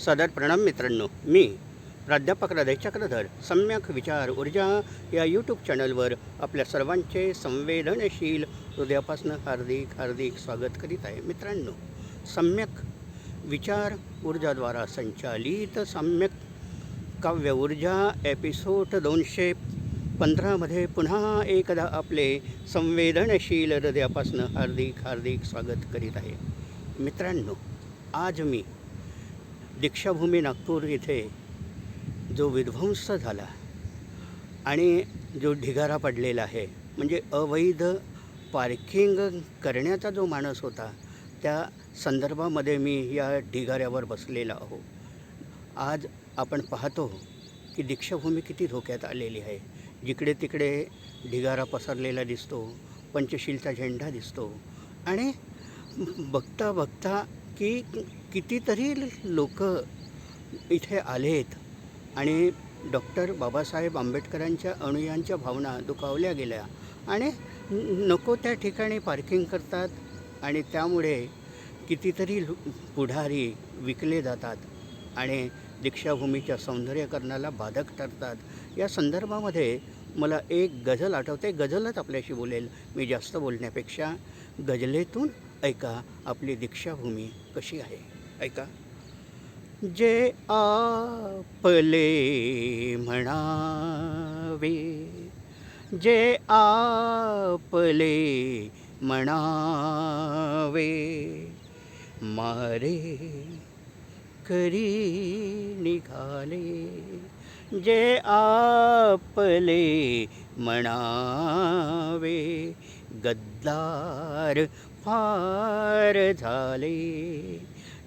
सदर प्रणाम मित्रांनो. मी प्राध्यापक हृदय चक्रधर सम्यक विचार ऊर्जा या यूट्यूब चॅनलवर आपल्या सर्वांचे संवेदनशील हृदयापासून हार्दिक हार्दिक स्वागत करीत आहे मित्रांनो. सम्यक विचार ऊर्जाद्वारा संचालित सम्यक काव्य ऊर्जा एपिसोड दोनशे पंधरामध्ये पुन्हा एकदा आपले संवेदनशील हृदयापासून हार्दिक हार्दिक स्वागत करीत आहे मित्रांनो. आज मी दीक्षाभूमी नागपूर इथे जो विध्वंस झाला आणि जो ढिगारा पडलेला आहे म्हणजे अवैध पार्किंग करण्याचा जो माणूस होता त्या संदर्भामध्ये मी या ढिगाऱ्यावर बसलेला आहो. आज आपण पाहतो की दीक्षाभूमी किती धोक्यात आलेली आहे. जिकडे तिकडे ढिगारा पसरलेला दिसतो पंचशीलचा झेंडा दिसतो आणि बघता बघता की कितीतरी लोक इथे आलेत आणि डॉक्टर बाबासाहेब आंबेडकरांच्या अनुयांच्या भावना दुखावल्या गेल्या. आणि नको त्या ठिकाणी पार्किंग करतात आणि त्यामुळे कितीतरी पुढारी विकले जातात आणि दीक्षाभूमीच्या सौंदर्यकरणाला बाधक ठरतात. या संदर्भामध्ये मला एक गझल आठवते. गझलच आपल्याशी बोलेल. मी जास्त बोलण्यापेक्षा गझलेतून ऐका आपली दीक्षाभूमी कशी आहे? ऐका. जे आपले म्हणावे जे आपले म्हणावे मारे करी निघाले. जे आपले म्हणावे गद्दार फार झाले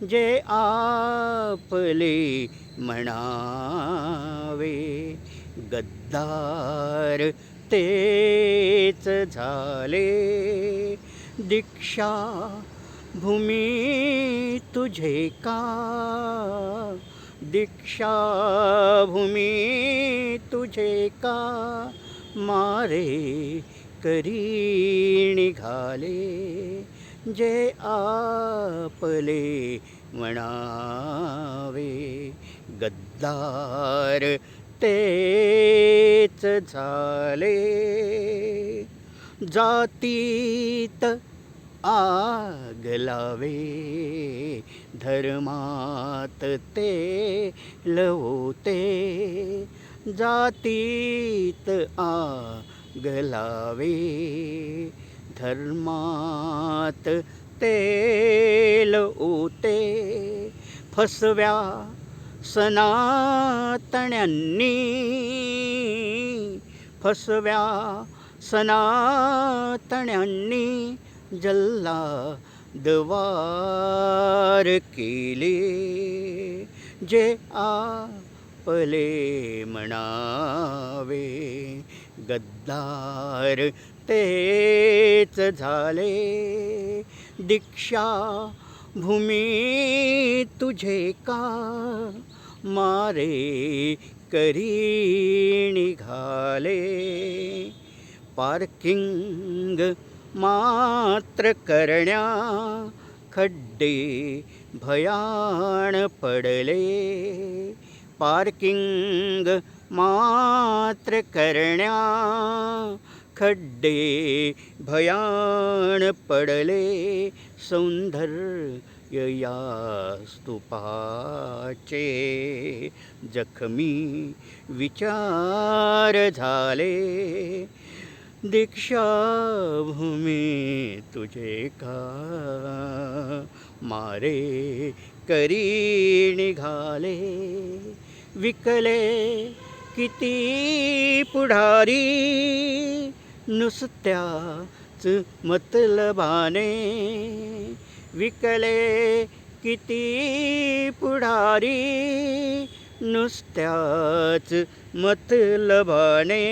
जे आपले म्हणावे. गद्दार तेच झाले दीक्षा भूमी तुझे का? दीक्षा भूमी तुझे का? मारे करी निघाले जे आपले म्हणावे. गद्दार तेच झाले. जातीत आग लावे धर्मात ते लवते. जातीत आ गलावे। धर्मात तेल उते फसव्या सनातण्यांनी फसव्या सनातण्यांनी जल्ला दवार केले जे आपले म्हणावे गद्दार तेच झाले. दीक्षा भूमी तुझे का? मारे करी निघाले पार्किंग मात्र करण्या खड्डे भयाण पडले. पार्किंग मात्र करण्या खड्डे भयाण पडले सौंदर्य या स्तूपाचे जखमी विचार झाले दीक्षाभूमी तुझे का मारे करी निघाले विकले किती पुढारी? नुसत्याच मतलबाने विकले किती पुढारी? नुसत्याच मतलबाने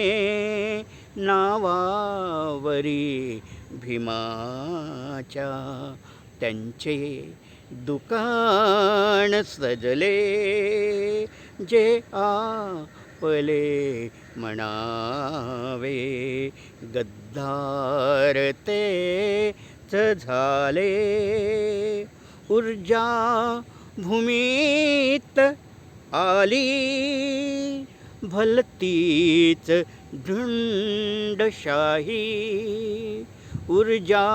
नावावरी भीमाच्या त्यांचे दुकान सजले. जे आ आपले म्हणावे गद्दार तेच झाले ऊर्जा भूमीत आली भलतीच झुंडशाही. ऊर्जा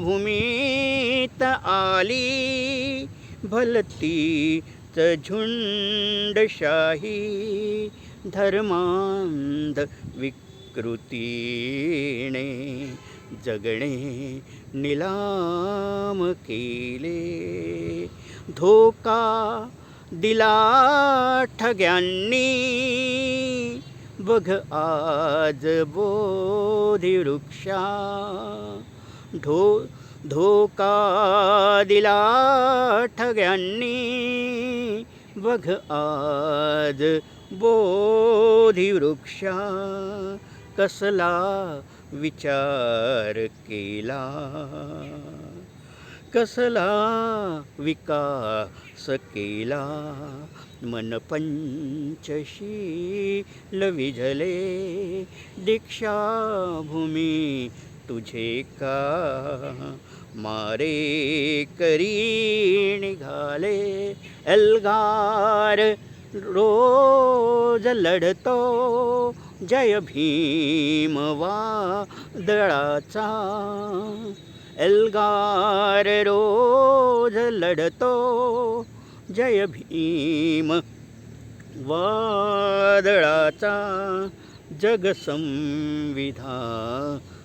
भूमीत आली भलती भलतीच झुंडशाही धर्मांध विकृतीने जगणे निलाम केले. धोका दिला ठग्यांनी बघ आज बोधिवृक्षा. ढो धोका दिला ठग्यांनी बघ आज बोधिवृक्षा कसला विचार केला. कसला विकास केला. मनपंचशील विझले दीक्षाभूमी तुझे का मारे करी निघाले एल्गार रोज लढतो जय भीम वा दळाचा एल्गार रोज लढतो जय भीम वादळाचा.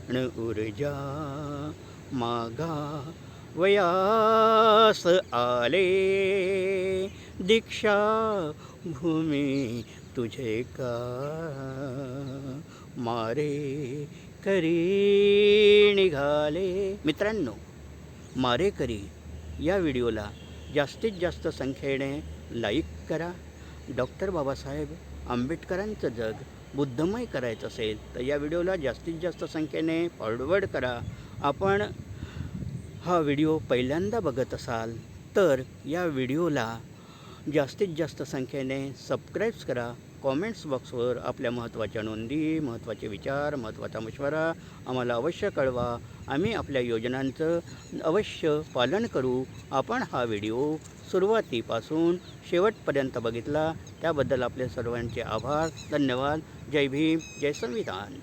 जगसंविधान ऊर्जा मागा वयास आले. दीक्षा भूमी तुझे का मारे करी निघाले. मित्रांनो मारेकरी या व्हिडिओला जास्तीत जास्त संख्येने लाईक करा. डॉक्टर बाबासाहेब आंबेडकरांचं जग बुद्धमय करायचं असेल तर या व्हिडिओला जास्तीत जास्त संख्येने फॉरवर्ड करा. आपण हा व्हिडिओ पहिल्यांदा बघत असाल तर या व्हिडिओला जास्तीत जास्त संख्येने सबस्क्राईब्स करा. कॉमेंट्स बॉक्सवर आपल्या महत्त्वाच्या नोंदी महत्त्वाचे विचार महत्त्वाचा मशवरा आम्हाला अवश्य कळवा. आम्ही आपल्या योजनांचं अवश्य पालन करू. आपण हा व्हिडिओ सुरुवातीपासून शेवटपर्यंत बघितला. त्याबद्दल आपले सर्वांचे आभार. धन्यवाद. जय भीम जय संविधान।